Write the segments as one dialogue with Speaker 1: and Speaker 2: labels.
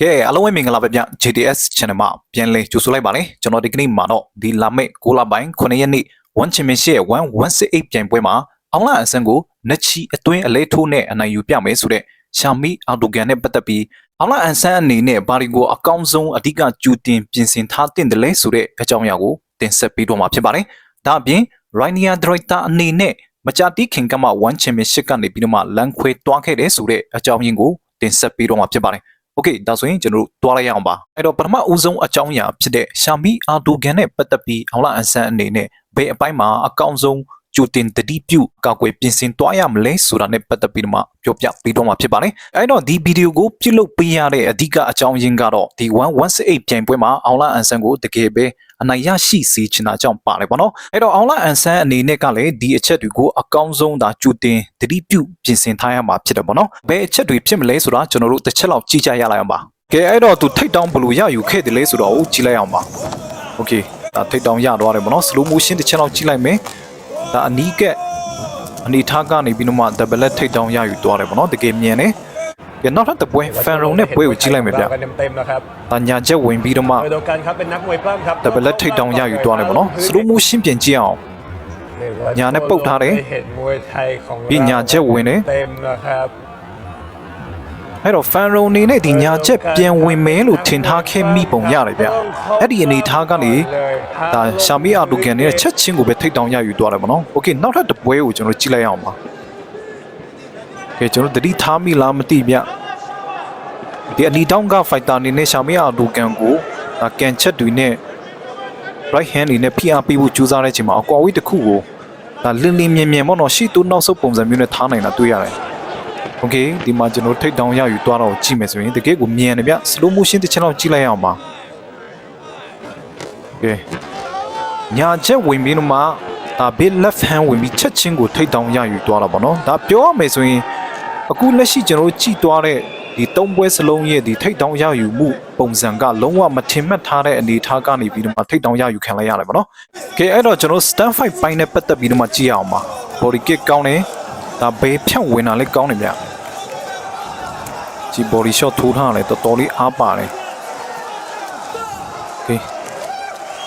Speaker 1: ကဲအားလုံးပဲမင်္ဂလာပါဗျ JDS Channel မှာပြန်လည်ကြိုဆိုလိုက်ပါလေကျွန်တော်ဒီကနေ့မှာတော့ဒီလာမယ့်6လပိုင်း9ရက်နေ့1 Championship ရဲ့1118ပြိုင်ပွဲမှာအောင်လာအဆန်ကိုနက်ချီအတွင်းအလဲထိုးနဲ့အနိုင်ယူပြမယ်ဆိုတဲ့ရှာမီအော်တိုဂန်နဲ့ပတ်သက်ပြီးအောင်လာအဆန်အနေနဲ့ဘာဒီကိုအကောင်းဆုံးအဓိကကျူတင်ပြင်ဆင်ထားတဲ့တယ်လဲဆိုတဲ့အကြောင်းအရာကိုတင်ဆက်ပေးတော့မှာဖြစ်ပါတယ်ဒါအပြင် Rainier Director အနေနဲ့မကြတိခင်ကမှ1 Championship ကနေပြီးတော့မှလန်ခွဲတွားခဲ့တယ်ဆိုတဲ့အကြောင်းရင်းကိုတင်ဆက်ပေးတော့မှာဖြစ်ပါတယ် โอเคဒါဆိုရင်ကျွန်တော်တို့တွားလိုက်ရအောင်ပါအဲ့တော့ပထမဦးဆုံးအကြောင်းအရာဖြစ်တဲ့ရှာမီအာတိုဂန်နဲ့ပတ်သက်ပြီးအောင်လာအန်ဆန်အနေနဲ့ဘယ်အပိုင်းမှာအကောင့်ဆုံး ကြိုတင်တတိပြုကာကွယ်ပြင်ဆင်သွားရမလဲဆိုတာနဲ့ပတ်သက်ပြီးတော့မှပြောပြပေးတော့မှာဖြစ်ပါတယ်။အဲဒီတော့ဒီဗီဒီယိုကိုပြုလုပ်ပေးရတဲ့အဓိကအကြောင်းရင်းကတော့ဒီ118ပြိုင်ပွဲမှာအောင်လာအန်ဆန်ကိုတကယ်ပဲအနိုင်ရရှိစေချင်တာကြောင့်ပါလေပေါ့နော်။အဲဒီတော့အောင်လာအန်ဆန်အနေနဲ့ကလည်းဒီအချက်တွေကိုအကောင်းဆုံးဒါကြိုတင်တတိပြုပြင်ဆင်ထားရမှာဖြစ်တယ်ပေါ့နော်။ဘယ်အချက်တွေဖြစ်မလဲဆိုတာကျွန်တော်တို့တစ်ချက်လောက်ကြည့်ကြရလိုက်အောင်ပါ။ကဲအဲ့တော့သူထိတ်တောင်းဘလို့ရယူခဲ့တယ်လေဆိုတော့ကြည့်လိုက်အောင်ပါ။ Okay ဒါထိတ်တောင်းရသွားတယ်ပေါ့နော်။ slow motion တစ်ချက်လောက်ကြည့်လိုက်မယ်။ ဒါအနီးကက်အနေထားကနေပြီးတော့မှ double ထိတ်တောင်းရယူသွားတယ်ပေါ့နော်တကယ်မြင်တယ်ကဲနောက်ထပ်တစ်ပွဲ fan room နဲ့ပွဲကိုကြည့်လိုက်မယ်ဗျ
Speaker 2: กันเต็มๆนะครับ
Speaker 1: ဒါညာချက်ဝင်ပြီးတော့မှ
Speaker 2: โดยกันครับเป็นนักมวยปล้ำครับ
Speaker 1: double ထိတ်တောင်းရယူသွားတယ်ပေါ့နော် slow motion ပြင်ကြည့်အောင် ညာနဲ့ပုတ်ထားတယ်
Speaker 2: เห็นมวยไทยของ
Speaker 1: ပြီးညာချက်ဝင်တယ်
Speaker 2: เต็มนะครับ
Speaker 1: အဲ့တော့ fan room အနေနဲ့ဒီညာချက်ပြန်ဝင်မယ်လို့ထင်ထားခဲ့မိပုံရတယ်ဗျအဲ့ဒီအနေထားကနေဒါရှာမီအာတူကန်နဲ့ချက်ချင်းကိုပဲထိတ်တောင်းရယူသွားတယ်ပေါ့နော်โอเคနောက်ထပ်တစ်ပွဲကိုကျွန်တော်ကြည့်လိုက်အောင်ပါကဲကျွန်တော်တတိထားမိလားမသိဗျဒီအနီတောင်းက fighter အနေနဲ့ရှာမီအာတူကန်ကိုဒါကန်ချက်တွေနဲ့ right hand တွေနဲ့ဖိအားပေးဖို့ကြိုးစားတဲ့အချိန်မှာအကွာဝေးတစ်ခုကိုဒါလင်းလင်းမြင်မြင်ပေါ့နော်ရှေ့တူနောက်ဆုပ်ပုံစံမျိုးနဲ့ထားနိုင်တာတွေ့ရတယ်။ Okay ဒီမှာကျွန်တော်ထိတ်တောင်ရယူသွားတော့ကြည့်မယ်ဆိုရင်တကယ်ကိုမြင်တယ်ဗျ slow motion တစ်ချက်လောက်ကြည့်လိုက်အောင်ပါ။ Okay ညာချက်ဝင်ပြီးတော့မှဒါ big left hand ဝင်ပြီးချက်ချင်းကိုထိတ်တောင်ရယူသွားတာပေါ့နော်။ဒါပြောရမယ်ဆိုရင်အခုလက်ရှိကျွန်တော်တို့ကြည့်သွားတဲ့ဒီသုံးပွဲစလုံးရဲ့ဒီထိတ်တောင်ရယူမှုပုံစံကလုံးဝမထင်မှတ်ထားတဲ့အနေအထားကနေပြီးတော့မှထိတ်တောင်ရယူခံလိုက်ရတယ်ပေါ့နော်။ကဲအဲ့တော့ကျွန်တော် stand fight ပိုင်းနဲ့ပတ်သက်ပြီးတော့မှကြည့်ရအောင်ပါ။ body kick ကောင်းတယ်။ဒါဘေးဖြတ်ဝင်တာလည်းကောင်းတယ်ဗျ။ ဒီ body shot ထိုးထားတယ်တော်တော်လေးအားပါတယ်။ Okay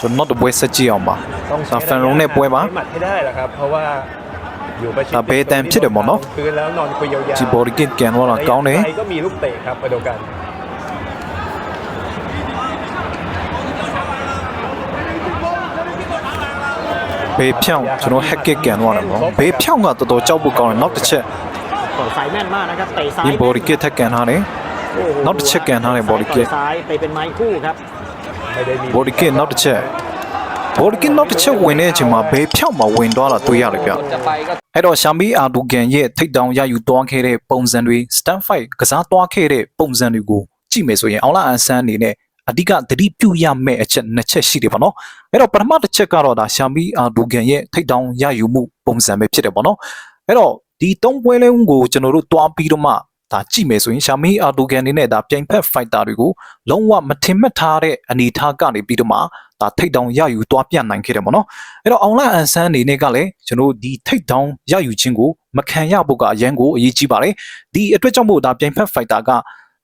Speaker 1: ကျွန်တော်တော့ပွဲဆက်ကြည့်အောင်ပါ
Speaker 2: ต้อง
Speaker 1: ဒါ fan room နဲ့ပွဲပါ
Speaker 2: ให้หมัดให้ได้แหละครับ เพราะว่าอยู่ประชิด
Speaker 1: ဒါဘေးတန်ဖြစ်တယ်ပေါ့နော်
Speaker 2: พื้นแล้วนอนคุยยาว
Speaker 1: ဒီ body kick ကန်သွားတာကောင်းတယ်
Speaker 2: ไทยก็มีลูกเตะครับไปดูกัน
Speaker 1: ဘေးဖြောင်းကျွန်တော် hack kick ကန်သွားတယ်ပေါ့နော်ဘေးဖြောင်းကတော်တော်ကြောက်ဖို့ကောင်းတယ်နောက်တစ်ချက်
Speaker 3: เปิดสายแม่นมากนะครับเตะซ้าย
Speaker 1: ဒီ body kick ထက်ကန်ထားတယ်
Speaker 3: โอ้โห
Speaker 1: နောက်တစ်ချက်ကန်ထားတယ် body kick
Speaker 3: ต่อยซ้ายไปเป็นไม้คู่ครับ
Speaker 2: ไม่ได้มี
Speaker 1: body kick နောက်တစ်ချက် body kick နောက်တစ်ချက်ဝင်တဲ့အချိန်မှာဘေးဖြောင်းမှာဝင်သွားတာတွေ့ရတယ်ဗျအဲ့တော့ရှာမီအာဒူဂန်ရဲ့ထိတ်တောင်ရယူသွားခဲ့တဲ့ပုံစံတွေ stand fight ကစားသွားခဲ့တဲ့ပုံစံတွေကိုကြည့်မယ်ဆိုရင်အောင်လာအန်ဆန်းအနေနဲ့အဓိကသတိပြုရမယ့်အချက်နှစ်ချက်ရှိတယ်ပေါ့နော်အဲ့တော့ပထမတစ်ချက်ကတော့ဒါရှာမီအာဒူဂန်ရဲ့ထိတ်တောင်ရယူမှုပုံစံပဲဖြစ်တယ်ပေါ့နော်အဲ့တော့ ဒီသုံးပွဲလုံးကိုကျွန်တော်တို့တွားပြီးတော့မှဒါကြည့်မယ်ဆိုရင်ရှာမီအာဒူဂန်အနေနဲ့ဒါပြိုင်ဖက် fighter တွေကိုလုံးဝမထင်မှတ်ထားတဲ့အနေအထားကနေပြီးတော့မှဒါထိတ်တောင်ရယူသွားပြနိုင်ခဲ့တယ်ပေါ့နော်အဲ့တော့ online အန်ဆန်းအနေနဲ့ကလည်းကျွန်တော်တို့ဒီထိတ်တောင်ရယူခြင်းကိုမခံရဖို့ကအရန်ကိုအရေးကြီးပါတယ်ဒီအတွက်ကြောင့်မို့ဒါပြိုင်ဖက် fighter က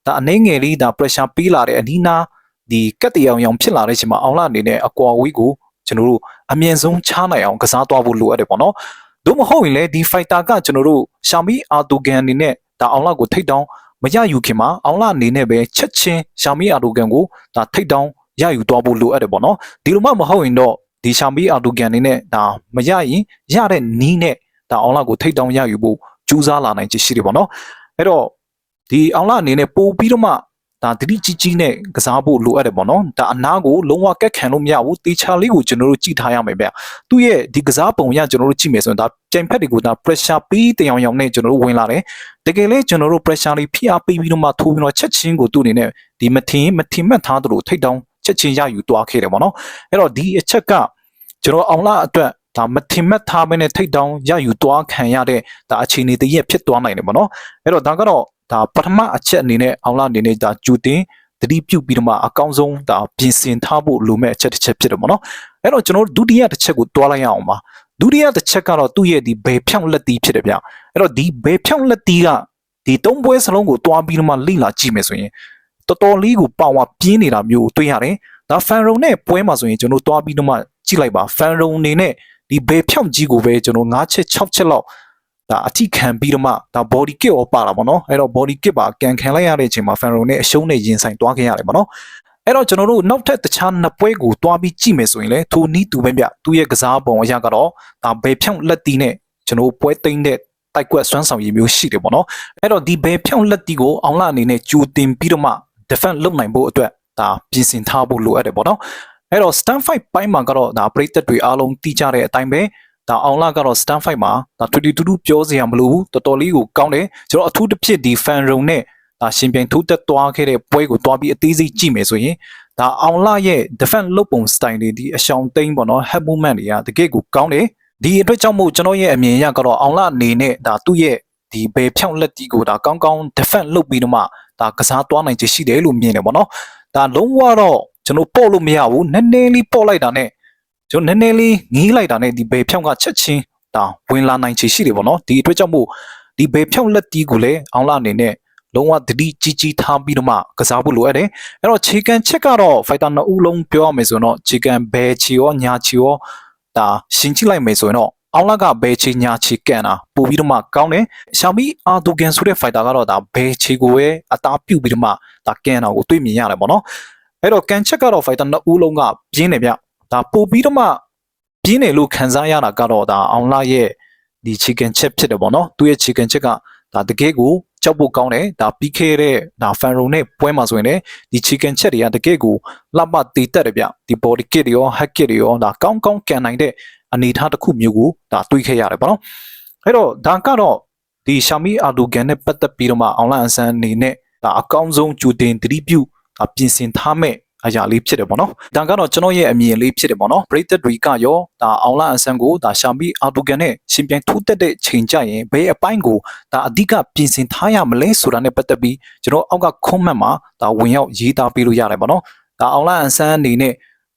Speaker 1: ဒါအနေငယ်လေးဒါ pressure ပေးလာတဲ့အနီးနားဒီကတ်တရောင်ရောင်ဖြစ်လာတဲ့အချိန်မှာ online အနေနဲ့အကွာဝေးကိုကျွန်တော်တို့အမြင့်ဆုံးချားနိုင်အောင်ကစားသွားဖို့လိုအပ်တယ်ပေါ့နော် သို့မဟုတ်ရင်လည်းဒီ fighter ကကျွန်တော်တို့ရှာမီအာတိုဂန်အနေနဲ့ဒါအောင်လာကိုထိတ်တောင်မရယူခင်မှာအောင်လာအနေနဲ့ပဲချက်ချင်းရှာမီအာတိုဂန်ကိုဒါထိတ်တောင်ရယူသွားဖို့လိုအပ်တယ်ပေါ့နော်ဒီလိုမှမဟုတ်ရင်တော့ဒီရှာမီအာတိုဂန်အနေနဲ့ဒါမရရင်ရတဲ့နီးနဲ့ဒါအောင်လာကိုထိတ်တောင်ရယူဖို့ကြိုးစားလာနိုင်ချေရှိတယ်ပေါ့နော်အဲ့တော့ဒီအောင်လာအနေနဲ့ပို့ပြီးတော့မှ ဒါတတိကြီးကြီးနဲ့ကစားဖို့လိုအပ်တယ်ပေါ့နော်ဒါအနာကိုလုံးဝကက်ခံလို့မရဘူးတေချာလေးကိုကျွန်တော်တို့ကြည့်ထားရမယ်ဗျသူ့ရဲ့ဒီကစားပုံရကျွန်တော်တို့ကြည့်မယ်ဆိုရင်ဒါကြိမ်ဖက်တွေကိုဒါ pressure ပေးတရောင်ရောင်နဲ့ကျွန်တော်တို့ဝင်လာတယ်တကယ်လဲကျွန်တော်တို့ pressure လေးဖိအားပေးပြီးတော့မှထိုးပြီးတော့ချက်ချင်းကိုသူ့အနေနဲ့ဒီမထင်မထင်မှတ်ထားသလိုထိတ်တောင်းချက်ချင်းရယူသွားခဲ့တယ်ပေါ့နော်အဲ့တော့ဒီအချက်ကကျွန်တော်အောင်လာအတွက် ဒါမထင်မှတ်ထားမနဲ့ထိတ်တောင်းရယူသွားခံရတဲ့ဒါအခြေအနေတည်းရဖြစ်သွားနိုင်တယ်ပေါ့နော်အဲ့တော့ဒါကတော့ဒါပထမအချက်အနေနဲ့အောင်လာအနေနဲ့ဒါဂျူတင်တတိပြုတ်ပြီးတော့မှအကောင်းဆုံးဒါပြင်ဆင်ထားဖို့လိုမဲ့အချက်တစ်ချက်ဖြစ်တယ်ပေါ့နော်အဲ့တော့ကျွန်တော်တို့ဒုတိယတစ်ချက်ကိုတွားလိုက်ရအောင်ပါဒုတိယတစ်ချက်ကတော့သူ့ရဲ့ဒီဘယ်ဖြောင်းလက်တီးဖြစ်တယ်ဗျအဲ့တော့ဒီဘယ်ဖြောင်းလက်တီးကဒီသုံးပွဲစလုံးကိုတွားပြီးတော့မှလိလာကြည့်မယ်ဆိုရင်တော်တော်လေးကိုပါဝါပြင်းနေတာမျိုးကိုတွေ့ရတယ်ဒါဖန်ရုံနဲ့ပွဲမှာဆိုရင်ကျွန်တော်တွားပြီးတော့မှကြည့်လိုက်ပါဖန်ရုံအနေနဲ့ ဒီဘေဖြောင့်ကြီးကိုပဲကျွန်တော်9ချက်6ချက်လောက်ဒါအထိခံပြီးတော့မှဒါ body kit ရောပါတာပေါ့နော်အဲ့တော့ body kit ပါကန်ခံလိုက်ရတဲ့အချိန်မှာဖန်ရုံနဲ့အရှုံးနဲ့ရင်ဆိုင်တွားခဲ့ရတယ်ပေါ့နော်အဲ့တော့ကျွန်တော်တို့နောက်ထပ်တခြားနှစ်ပွဲကိုတွားပြီးကြည့်မယ်ဆိုရင်လေထိုနီးတူပဲဗျသူ့ရဲ့ကစားပုံအရာကတော့ဒါဘေဖြောင့်လက်တီးနဲ့ကျွန်တော်ပွဲသိမ်းတဲ့တိုက်ကွက်စွမ်းဆောင်ရည်မျိုးရှိတယ်ပေါ့နော်အဲ့တော့ဒီဘေဖြောင့်လက်တီးကိုအောင်လာအနေနဲ့ကြိုတင်ပြီးတော့မှ defend လုပ်နိုင်ဖို့အတွက်ဒါပြင်ဆင်ထားဖို့လိုအပ်တယ်ပေါ့နော် အဲ့တော့ stand fight ပိုင်းမှာကတော့ဒါပရိသတ်တွေအားလုံးတီးကြတဲ့အတိုင်းပဲဒါအောင်လာကတော့ stand fight မှာဒါတူတူတူတူပြောစရာမလိုဘူးတော်တော်လေးကိုကောင်းတယ်ကျွန်တော်အထူးတစ်ဖြစ်ဒီ fan room နဲ့ဒါရှင်ပြိုင်ထိုးတက်သွားခဲ့တဲ့ပွဲကိုတွားပြီးအသေးစိတ်ကြည့်မယ်ဆိုရင်ဒါအောင်လာရဲ့ defend လုပ်ပုံ style တွေဒီအရှောင်သိမ်းပေါ့နော် head movement တွေကတကယ့်ကိုကောင်းတယ်ဒီအတွက်ကြောင့်မို့ကျွန်တော်ရဲ့အမြင်အရကတော့အောင်လာအနေနဲ့ဒါသူ့ရဲ့ဒီဘယ်ဖြောင့်လက်တီကိုဒါကောင်းကောင်း defend လုပ်ပြီးတော့မှဒါကစားသွားနိုင်ချေရှိတယ်လို့မြင်တယ်ပေါ့နော်ဒါလုံးဝတော့ ကျွန်တော်ပို့လို့မရဘူးနည်းနည်းလေးပို့လိုက်တာနဲ့ကျွန်တော်နည်းနည်းလေးငီးလိုက်တာနဲ့ဒီဘယ်ဖြောင့်ကချက်ချင်းဒါဝင်လာနိုင်ချေရှိတယ်ပေါ့နော်ဒီအတွက်ကြောင့်မို့ဒီဘယ်ဖြောင့်လက်တီကိုလည်းအောင်လာအနေနဲ့လုံးဝတတိကြီးကြီးထားပြီးတော့မှကစားဖို့လိုအပ်တယ်အဲ့တော့ခြေကန်ချက်ကတော့ fighter နှစ်ဦးလုံးပြောရမယ်ဆိုတော့ခြေကန်ဘယ်ချီရောညာချီရောဒါရှင်းကြည့်လိုက်မယ်ဆိုရင်တော့အောင်လကဘယ်ချီညာချီကန်တာပို့ပြီးတော့မှကောင်းတယ်ရှောင်းမီအာဒူကန်ဆိုတဲ့ fighter ကတော့ဒါဘယ်ချီကိုပဲအသားပြုတ်ပြီးတော့မှဒါကန်တာကိုတွေ့မြင်ရတယ်ပေါ့နော် အဲ့တော့ကန်ချက်ကတော့ fighter နှစ်ဦးလုံးကပြင်းတယ်ဗျဒါပို့ပြီးတော့မှပြင်းတယ်လို့ခံစားရတာကတော့ဒါအောင်လရဲ့ဒီ chicken chip ဖြစ်တယ်ပေါ့နော်သူရဲ့ chicken chip ကဒါတကယ်ကိုကြောက်ဖို့ကောင်းတယ်ဒါပြီးခဲ့တဲ့ဒါ fan roll နဲ့ပွဲမှာဆိုရင်လည်းဒီ chicken chip တွေကတကယ်ကိုလှပတည်တက်တယ်ဗျဒီ body kit တွေရော hack kit တွေရောဒါကောင်းကောင်းကန်နိုင်တဲ့အနေအထားတစ်ခုမျိုးကိုဒါတွေးခဲ့ရတယ်ပေါ့နော်အဲ့တော့ဒါကတော့ဒီ Xiaomi Ardogan နဲ့ပတ်သက်ပြီးတော့မှ online အစမ်းအနေနဲ့ဒါအကောင်းဆုံးကြိုတင်သတိပြုဒါ ပြင်ဆင်ထားမဲ့အရာလေးဖြစ်တယ်ပေါ့နော်ဒါကတော့ကျွန်တော်ရဲ့အမြင်လေးဖြစ်တယ်ပေါ့နော်ပရိသတ်တွေကရောဒါအောင်လာအဆန်ကိုဒါရှာမီအာတူဂန်နဲ့ရှင်ပြိုင်ထိုးတက်တဲ့ချိန်ကြရင်ဘယ်အပိုင်းကိုဒါအဓိကပြင်ဆင်ထားရမလဲဆိုတာနဲ့ပတ်သက်ပြီးကျွန်တော်အောက်က comment မှာဒါဝင်ရောက်ရေးသားပေးလို့ရတယ်ပေါ့နော်ဒါအောင်လာအဆန်အနေနဲ့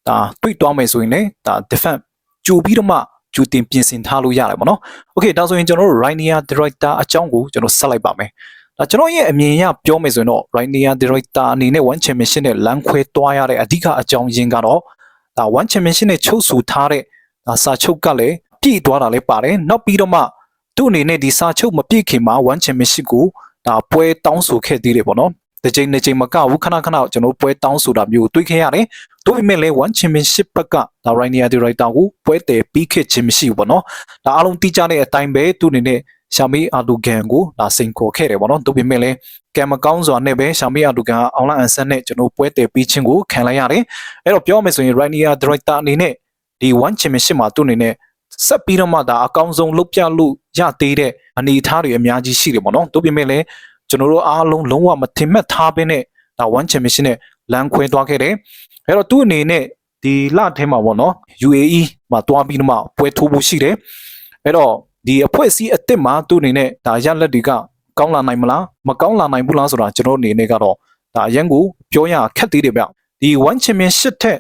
Speaker 1: ဒါတွေ့သွားမယ်ဆိုရင်လည်းဒါ defense ကြိုပြီးတော့မှကြိုတင်ပြင်ဆင်ထားလို့ရတယ်ပေါ့နော်။ Okay ဒါဆိုရင်ကျွန်တော်တို့ Rainier Director အကြောင်းကိုကျွန်တော်ဆက်လိုက်ပါမယ်။ ဒါကျွန်တော်ရဲ့အမြင်အရပြောမယ်ဆိုရင်တော့ Rainier Director အနေနဲ့ One Championship နဲ့လမ်းခွဲသွားရတဲ့အဓိကအကြောင်းရင်းကတော့ဒါ One Championship နဲ့ချုပ်ဆိုထားတဲ့ဒါစာချုပ်ကလည်းပြည့်သွားတာလည်းပါတယ်။နောက်ပြီးတော့မှသူ့အနေနဲ့ဒီစာချုပ်မပြည့်ခင်မှာ One Championship ကိုဒါပွဲတောင်းဆိုခဲ့သေးတယ်ပေါ့နော်။တစ်ချိန်တစ်ချိန်မကဘူးခဏခဏကျွန်တော်ပွဲတောင်းဆိုတာမျိုးတွေ့ခဲ့ရတယ်။တို့ပေမဲ့လည်း One Championship ဘက်ကဒါ Rainier Director ကိုပွဲတည်ပြီးခဲ့ခြင်းမရှိဘူးပေါ့နော်။ဒါအားလုံးသိကြတဲ့အတိုင်းပဲသူ့အနေနဲ့ ရှာမီအာဒူဂန်ကိုဒါစိန်ခေါ်ခဲ့တယ်ပေါ့နော်။တို့ပေမဲ့လည်းကံမကောင်းစွာနဲ့ပဲရှာမီအာဒူဂန်အောင်လာအန်ဆန်နဲ့ကျွန်တော်ပွဲတည်ပြီးခြင်းကိုခံလိုက်ရတယ်။အဲ့တော့ပြောမယ်ဆိုရင် Rainier Director အနေနဲ့ဒီ One Championship မှာသူ့အနေနဲ့ဆက်ပြီးတော့မှဒါအကောင်းဆုံးလုပ်ပြလို့ရသေးတဲ့အနေအထားတွေအများကြီးရှိတယ်ပေါ့နော်။တို့ပေမဲ့လည်းကျွန်တော်တို့အားလုံးလုံးဝမထင်မှတ်ထားဘဲနဲ့ဒါ One Championship နဲ့လမ်းခွဲသွားခဲ့တယ်။အဲ့တော့သူ့အနေနဲ့ဒီလထဲမှာပေါ့နော် UAE မှာတွားပြီးတော့မှပွဲထိုးဖို့ရှိတယ်။အဲ့တော့ ဒီအဖွဲ့အစည်းအစ်စ်မှာသူ့အနေနဲ့ဒါရလက်တွေကကောင်းလာနိုင်မလားမကောင်းလာနိုင်ဘူးလားဆိုတာကျွန်တော်အနေနဲ့ကတော့ဒါအရင်ကိုပြောရခက်သေးတယ်ဗျ။ဒီ One Championship ထက်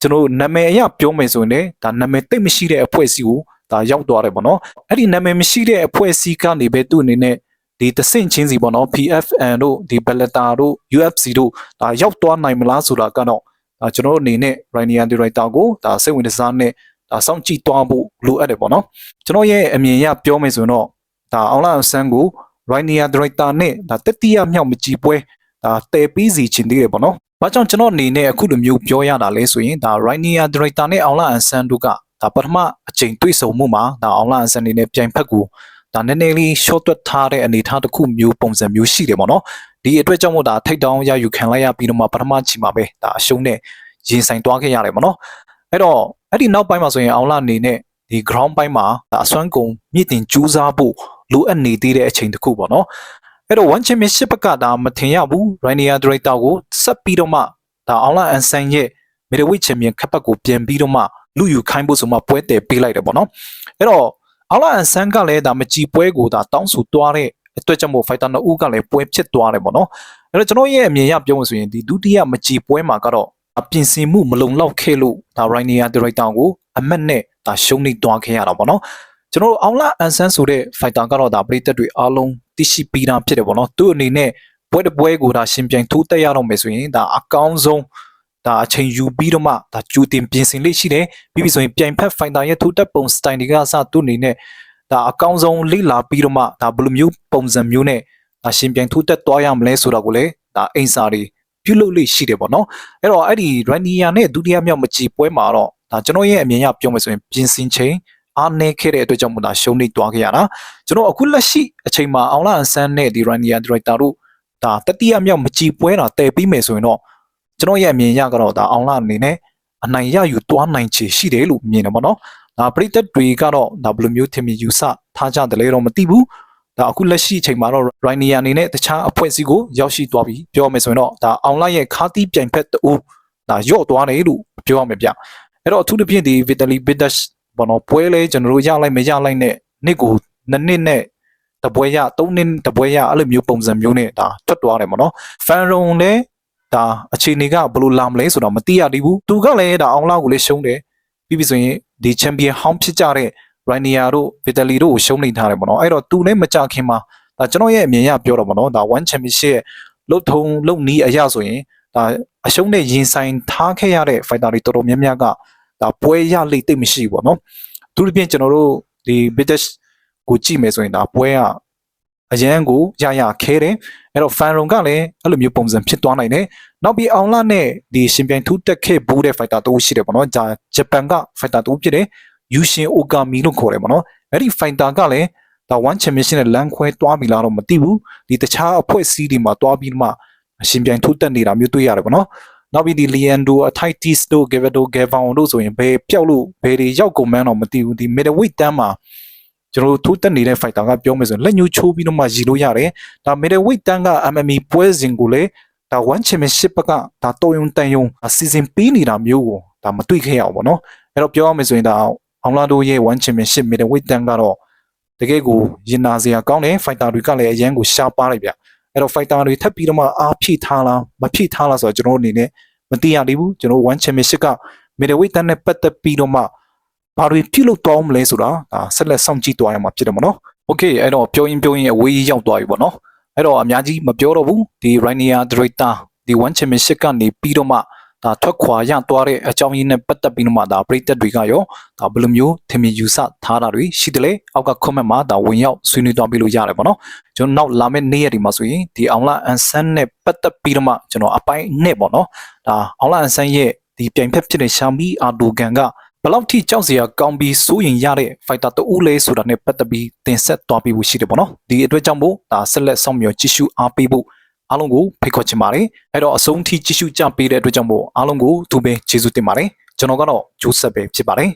Speaker 1: ကျွန်တော်နာမည်အရပြောမယ်ဆိုရင်လည်းဒါနာမည်တိတ်မရှိတဲ့အဖွဲ့အစည်းကိုဒါရောက်သွားတယ်ပေါ့နော်။အဲ့ဒီနာမည်မရှိတဲ့အဖွဲ့အစည်းကနေပဲသူ့အနေနဲ့ဒီတဆင့်ချင်းစီပေါ့နော် PFN တို့ဒီ Bellator တို့ UFC တို့ဒါရောက်သွားနိုင်မလားဆိုတာကတော့ဒါကျွန်တော်တို့အနေနဲ့ Rainier Director ကိုဒါစိတ်ဝင်စားနဲ့ ဒါစောင့်ကြည့်သွားဖို့လိုအပ်တယ်ပေါ့နော်ကျွန်တော်ရဲ့အမြင်အရပြောမယ်ဆိုရင်တော့ဒါအောင်လာဆန်းကို Rainier Director နဲ့ဒါတတိယမြောက်မကြည်ပွဲဒါတဲပြီးစီချင်သေးတယ်ပေါ့နော်။ဘာကြောင့်ကျွန်တော်အနေနဲ့အခုလိုမျိုးပြောရတာလဲဆိုရင်ဒါ Rainier Director နဲ့အောင်လာအန်ဆန်တို့ကဒါပထမအချိန်တွေ့ဆုံမှုမှာဒါအောင်လာအန်ဆန်အနေနဲ့ပြိုင်ဖက်ကိုဒါနည်းနည်းလေး short တွက်ထားတဲ့အနေအထားတစ်ခုမျိုးပုံစံမျိုးရှိတယ်ပေါ့နော်ဒီအတွက်ကြောင့်မို့ဒါထိတ်တောင်းရယူခံလိုက်ရပြီးတော့မှပထမချိန်မှာပဲဒါအရှုံးနဲ့ရင်ဆိုင်သွားခဲ့ရတယ်ပေါ့နော် အဲ့တော့အဲ့ဒီနောက်ပိုင်းမှာဆိုရင်အောင်လာအနေနဲ့ဒီ ground ပိုင်းမှာဒါအစွမ်းကုန်မြင့်တင်ကြိုးစားဖို့လိုအပ်နေသေးတဲ့အချိန်တစ်ခုပေါ့နော်အဲ့တော့ one championship ကဒါမထင်ရဘူး Rainier Director ကိုဆက်ပြီးတော့မှဒါအောင်လာအန်ဆန်ရဲ့ middleweight champion ခပ်ပတ်ကိုပြန်ပြီးတော့မှလူယူခိုင်းဖို့ဆိုမှပွဲတည်ပေးလိုက်တယ်ပေါ့နော်အဲ့တော့အောင်လာအန်ဆန်ကလည်းဒါမကြည်ပွဲကိုဒါတောင်းဆိုသွားတဲ့အတွက်ကြောင့်မို့ fighter နှစ်ဦးကလည်းပွဲဖြစ်သွားတယ်ပေါ့နော်အဲ့တော့ကျွန်တော်ရဲ့အမြင်ရပြောမှဆိုရင်ဒီဒုတိယမကြည်ပွဲမှာကတော့ ပြင်ဆင်မှုမလုံလောက်ခဲ့လို့ဒါ Rainier Director ကိုအမတ်နဲ့ဒါရှုံးနေသွားခဲ့ရတာပေါ့နော်ကျွန်တော်တို့အောင်လာအန်ဆန်ဆိုတဲ့ fighter ကတော့ဒါပရိသတ်တွေအားလုံးသိရှိပြီးသားဖြစ်တယ်ပေါ့နော်သူ့အနေနဲ့ပွဲတစ်ပွဲကိုဒါရှင်ပြိုင်ထိုးတက်ရတော့မယ်ဆိုရင်ဒါအကောင်းဆုံးဒါအချိန်ယူပြီးတော့မှဒါကြိုတင်ပြင်ဆင်လေးရှိတယ်ပြီးပြီဆိုရင်ပြိုင်ဖက် fighter ရဲ့ထိုးတက်ပုံ style တွေကအစသူ့အနေနဲ့ဒါအကောင်းဆုံးလေ့လာပြီးတော့မှဒါဘယ်လိုမျိုးပုံစံမျိုးနဲ့ဒါရှင်ပြိုင်ထိုးတက်သွားရမလဲဆိုတော့ကိုလေဒါအိမ်စာတွေ ပြုလုပ်လေးရှိတယ်ပေါ့နော်အဲ့တော့အဲ့ဒီ Rania နဲ့ဒုတိယမြောက်မကြည်ပွဲမှာတော့ဒါကျွန်တော်ရဲ့အမြင်အရပြောမယ်ဆိုရင်ပြင်ဆင်ချိန်အားနည်းခဲ့တဲ့အတွက်ကြောင့်မို့ဒါရှုံးနေသွားခဲ့ရတာကျွန်တော်အခုလက်ရှိအချိန်မှာအောင်လာအန်ဆန်းနဲ့ဒီ Rania director တို့ဒါတတိယမြောက်မကြည်ပွဲတာတည်ပြီးမယ်ဆိုရင်တော့ကျွန်တော်ရဲ့အမြင်အရကတော့ဒါအောင်လာအနေနဲ့အနိုင်ရယူသွားနိုင်ချေရှိတယ်လို့မြင်တယ်ပေါ့နော်ဒါပရိသတ်တွေကတော့ဒါဘယ်လိုမျိုးထင်မြင်ယူဆထားကြတယ်လဲတော့မသိဘူး ဒါအခုလက်ရှိအချိန်မှာတော့ Rania အနေနဲ့တခြားအဖွဲ့အစည်းကိုရောက်ရှိသွားပြီပြောမယ်ဆိုရင်တော့ဒါအောင်လာရဲ့ခါတီးပြိုင်ဖက်တူဒါရော့သွားတယ်လို့ပြောရမယ်ဗျအဲ့တော့အထူးသဖြင့်ဒီ Vitaly Bidash ဘောနော်ပွဲလဲကျွန်တော်တို့ရလိုက်မရလိုက်နဲ့နှစ်ကိုနှစ်နှစ်နဲ့တပွဲရသုံးနှစ်တပွဲရအဲ့လိုမျိုးပုံစံမျိုးနဲ့ဒါထွက်သွားတယ်ပေါ့နော်ဖန်ရုံလဲဒါအခြေအနေကဘယ်လိုလာမလဲဆိုတော့မသိရသေးဘူးသူကလည်းဒါအောင်လောက်ကိုလည်းရှုံးတယ်ပြီးပြီဆိုရင်ဒီချန်ပီယံဟောင်းဖြစ်ကြတဲ့ Rainier တို့ Vitaly တို့ကိုရှုံးနေထားတယ်ပေါ့နော်အဲ့တော့သူလည်းမကြခင်မှာဒါကျွန်တော်ရဲ့အမြင်ရပြောတော့ပေါ့နော်ဒါ one championship ရဲ့လုတ်ထုံလုတ်နီးအရာဆိုရင်ဒါအရှုံးနဲ့ရင်ဆိုင်ထားခဲ့ရတဲ့ fighter တွေတော်တော်များများကဒါပွဲရလိမ့်သိမ့်မရှိဘူးပေါ့နော်သူတို့ပြင်ကျွန်တော်တို့ဒီ British ကိုကြည့်မယ်ဆိုရင်ဒါပွဲကအရန်ကိုရရခဲတယ်အဲ့တော့ fan room ကလည်းအဲ့လိုမျိုးပုံစံဖြစ်သွားနိုင်တယ်နောက်ပြီးအောင်လာနဲ့ဒီရှင်ပြိုင်ထူးတက်ခဲ့ဘူးတဲ့ fighter တူရှိတယ်ပေါ့နော်ဂျာဂျပန်က fighter တူဖြစ်တယ် ယူရှင်အိုကာမီလို့ခေါ်တယ်ပေါ့နော်အဲ့ဒီ fighter ကလည်းဒါ one championship နဲ့လမ်းခွဲသွားပြီလားတော့မသိဘူးဒီတခြားအဖွဲ့အစည်းတွေမှာသွားပြီးမှရှင်ပြိုင်ထူးတက်နေတာမျိုးတွေ့ရတယ်ပေါ့နော်နောက်ပြီးဒီ Leandro Athaitis တို့ Gavado Gavon တို့ဆိုရင်ဘယ်ပျောက်လို့ဘယ်တွေရောက်ကုန်မှန်းတော့မသိဘူးဒီ middleweight တန်းမှာကျွန်တော်တို့ထိုးတက်နေတဲ့ fighter ကပြောမယ်ဆိုရင်လက်ညှိုးချိုးပြီးတော့မှရည်လို့ရတယ်ဒါ middleweight တန်းက MMA ပွဲစဉ်ကိုလည်းဒါ one championship ကဒါတော်ယုံတန်ယုံစီစဉ်ပေးနေတာမျိုးကိုဒါမတွေ့ခဲ့ရအောင်ပေါ့နော်အဲ့တော့ပြောရမယ်ဆိုရင်ဒါ အောင်လာတို့ရဲ့ one championship middleweight တန်းကတော့တကယ်ကိုရင်နာစရာကောင်းတယ် fighter တွေကလည်းအရန်ကိုရှားပါလိုက်ဗျအဲ့တော့ fighter တွေထပ်ပြီးတော့မှအားဖြည့်ထားလားမဖြည့်ထားလားဆိုတော့ကျွန်တော်တို့အနေနဲ့မသိရသေးဘူးကျွန်တော် one championship က middleweight တန်းနဲ့ပတ်သက်ပြီးတော့မှဘာတွေပြုလုပ်သွားမလဲဆိုတာဒါဆက်လက်စောင့်ကြည့်သွားရမှာဖြစ်တယ်မနော် okay အဲ့တော့ပြောရင်ပြောရင်အဝေးကြီးရောက်သွားပြီပေါ့နော်အဲ့တော့အများကြီးမပြောတော့ဘူးဒီ Rainier director ဒီ one championship ကနေပြီးတော့မှ ဒါထွက်ခွာရသွားတဲ့အကြောင်းရင်းနဲ့ပတ်သက်ပြီးတော့မှဒါပရိသတ်တွေကရောဒါဘယ်လိုမျိုးထင်မြင်ယူဆထားတာတွေရှိတယ်လေအောက်က comment မှာဒါဝင်ရောက်ဆွေးနွေးသွားပြီးလို့ရတယ်ပေါ့နော်ကျွန်တော်နောက်လာမယ့်နေ့ရက်ဒီမှာဆိုရင်ဒီအောင်လာအန်ဆန်နဲ့ပတ်သက်ပြီးတော့မှကျွန်တော်အပိုင်းနဲ့ပေါ့နော်ဒါအောင်လာအန်ဆန်ရဲ့ဒီပြိုင်ဖက်ဖြစ်တဲ့ရှာမီအာဒိုဂန်ကဘယ်လောက်ထိကြောက်စရာကောင်းပြီးစိုးရင်ရတဲ့ fighter တူလဲဆိုတာနဲ့ပတ်သက်ပြီးတင်ဆက်သွားပြီးဖို့ရှိတယ်ပေါ့နော်ဒီအတွက်ကြောင့်မို့ဒါဆက်လက်ဆောင်မြော်ကြည့်ရှုအားပေးဖို့ အားလုံးကိုဖိတ်ခေါ်ချင်ပါတယ်အဲ့တော့အဆုံးထိကြည့်ရှုကြပေးတဲ့အတွက်ကြောင့်မို့အားလုံးကိုသူပဲကျေးဇူးတင်ပါတယ်ကျွန်တော်ကတော့ဂျိုးဆက်ပဲဖြစ်ပါတယ်